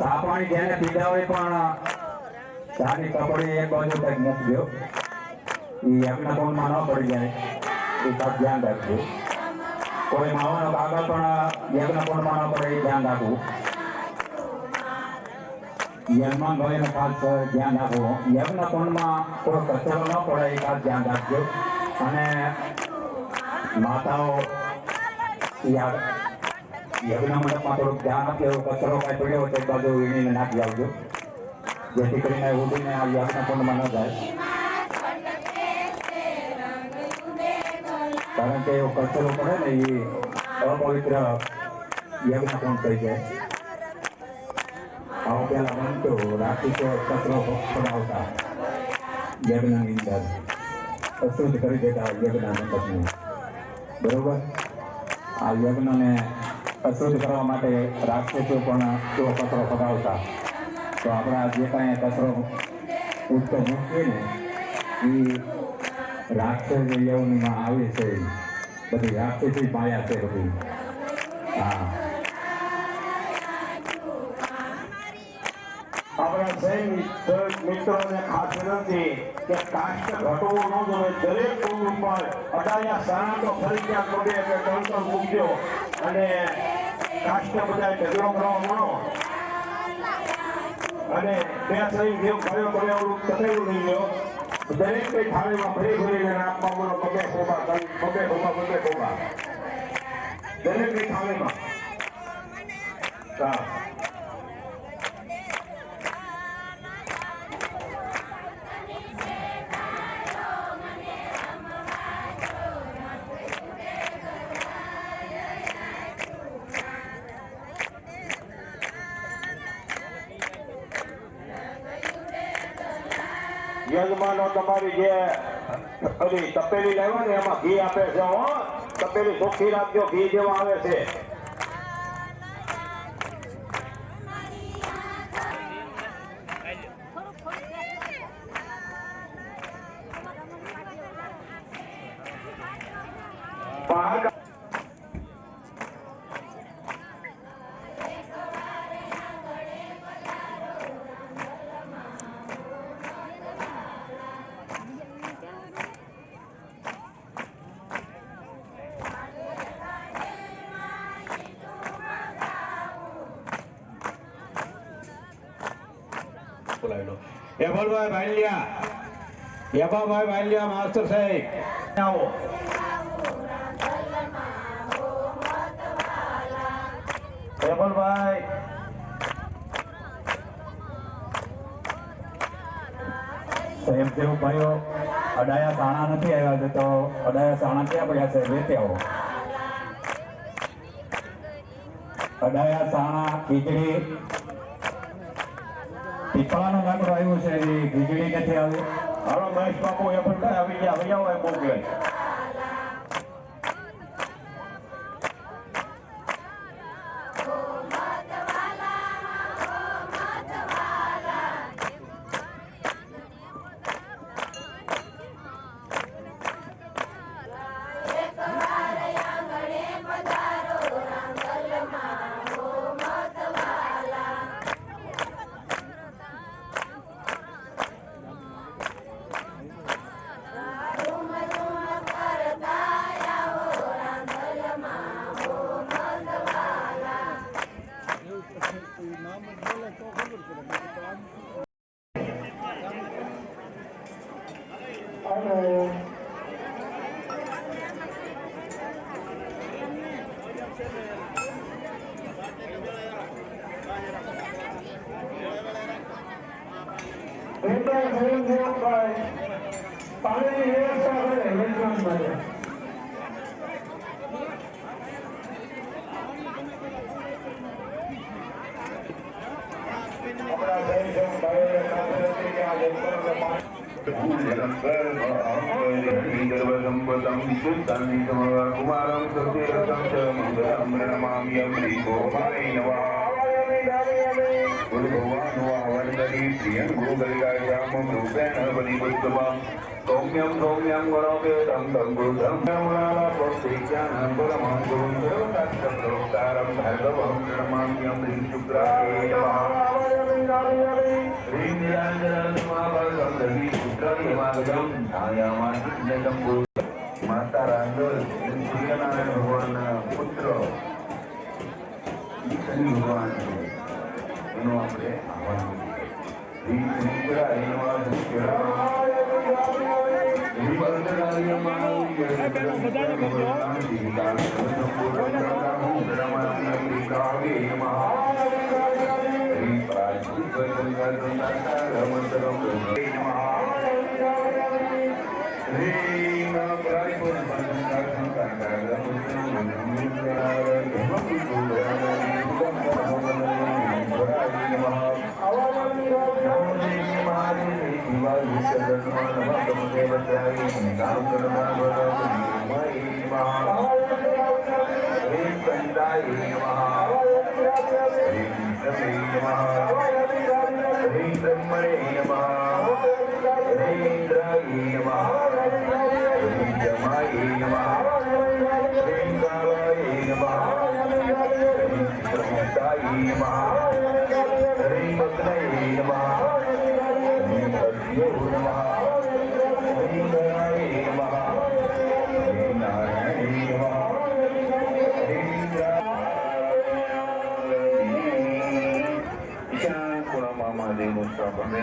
ચા પાણી જેને પીધા હોય પણ સારી કપડી એક બાજુ કંઈક મૂકજો એ યજ્ઞ કુંડમાં ન પડી જાય. એ ખાસ ધ્યાન રાખજો. કોઈ માવાનો કાગળ પણ યજ્ઞ કુંડમાં ન પડે, એ ધ્યાન રાખવું. યજમાન ભાઈને ખાસ ધ્યાન રાખવું. યજ્ઞ કુંડમાં કોઈ કચરો ન પડે, એ ખાસ ધ્યાન રાખજો. અને માતાઓ, યાદ યજ્ઞ મંડપમાં થોડુંક ધ્યાન આપજો કચરો કાંઈ પડ્યો હોય તો એક બાજુ વીણીને નાખી આવજો. જેથી કરીને ઉડીને આ યજ્ઞ કુંડમાં ન જાય. કારણ કે એવો કચરો પડે ને એ અપવિત્ર યજ્ઞ કુંડ થઈ જાય. આવો પેલા બનતો રાખી તો કચરો પડાવતા યજ્ઞની અંદર. અશુદ્ધ કરી દેતા યજ્ઞ મંડપને બરોબર? આ યજ્ઞને અશુદ્ધ કરવા માટે રાક્ષસો પણ તેઓ કચરો પગાવતા તો આપણા જે કાંઈ કચરો ઉઠતો મૂકીએ ને એ રાક્ષસ યવનમાં આવે છે, બધી રાક્ષસી માયા છે બધી. હા. આપણા સૈનિક મિત્રોને ખાસ વિનંતી કે કાષ્ટ ઘટવો ન જોઈએ દરેક ઉપર અડાયા સાણા તો ફરજિયાત વગે કે ટણતર મૂકજો અને કાષ્ટ બધા ઢગલો કરવા મળો અને ત્યાં સહી દેવ કર્યો કર્યો એવું કથાયું નહીં ગયો. દરેક કઈ થાળીમાં ભરી ભરીને આપવા મળો બબે ખોબા પગે ખોબા પગે દરેક કઈ થાળીમાં હા. યજમાનો તમારી જે ઓલી તપેલી લાવ્યા ને એમાં ઘી આપે છે તપેલી ચોખ્ખી રાખજો, ઘી જેવા આવે છે. બોલાવેલો યમલભાઈ ભાઈલિયા. યમાભાઈ માસ્ટર સાહેબ. આવો. હેમલભાઈ સ્વયંસેવક ભાઈઓ અડાયા સાણા નથી આવ્યા છે તો અડાયા સાણા ક્યાં પડ્યા છે? વેતે આવો. અડાયા સાણા ખીચડી પીપળાનું લાકડો આવ્યો છે, એ ખીચડી નથી આવી. હાલો મહેશ બાપુ પણ આવી ગયા. એમ મોકલે પાણીની વ્યવસ્થા કરે વેચવાન માટે આપણા સૈનિક ભાઈઓને ખાસ વિનંતી કે આ જંગલોને પાણી કુમારમ સત્યરથમ સૌમ્યમ સૌમ્યમ ગણોપેતમ ગંગુધમ બ્રહ્મણાલપતિજ્ઞાનમ પરમં ગુરું સર્વકાષ્ટપ્રોક્તારં ભાર્ગવં પ્ರಣમામ્યં હ્રીં શુક્રાય નમઃ હ્રીં નિરાંજનમહાભાગમ રવિ શુક્રદેવાગજમ છાયામાસિદ્ધમ ગુરુ માતા રાંગલ સૂર્યનારાયણ ભગવાનના પુત્ર શનિ ભગવાન છે એનો આપણે આહવાન કરીએ Namah. ઉપર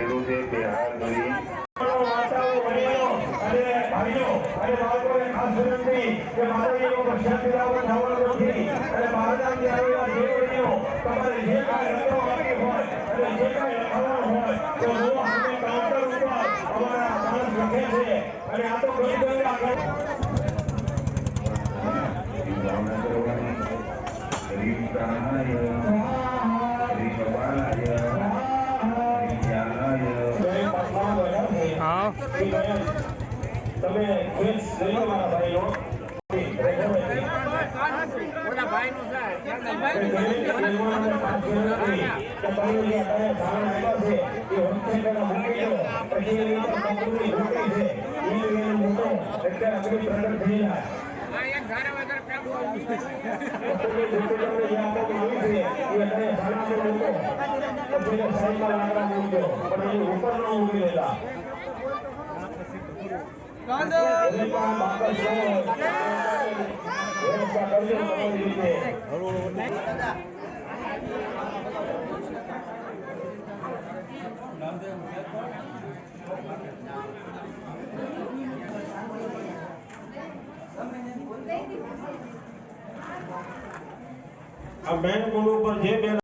અમારા માણસ લખે છે અને આ તો ગરીબ બધી બહેન, તમે ખેસ લઈ મારા આ મેન કુંડ ઉપર જે બેન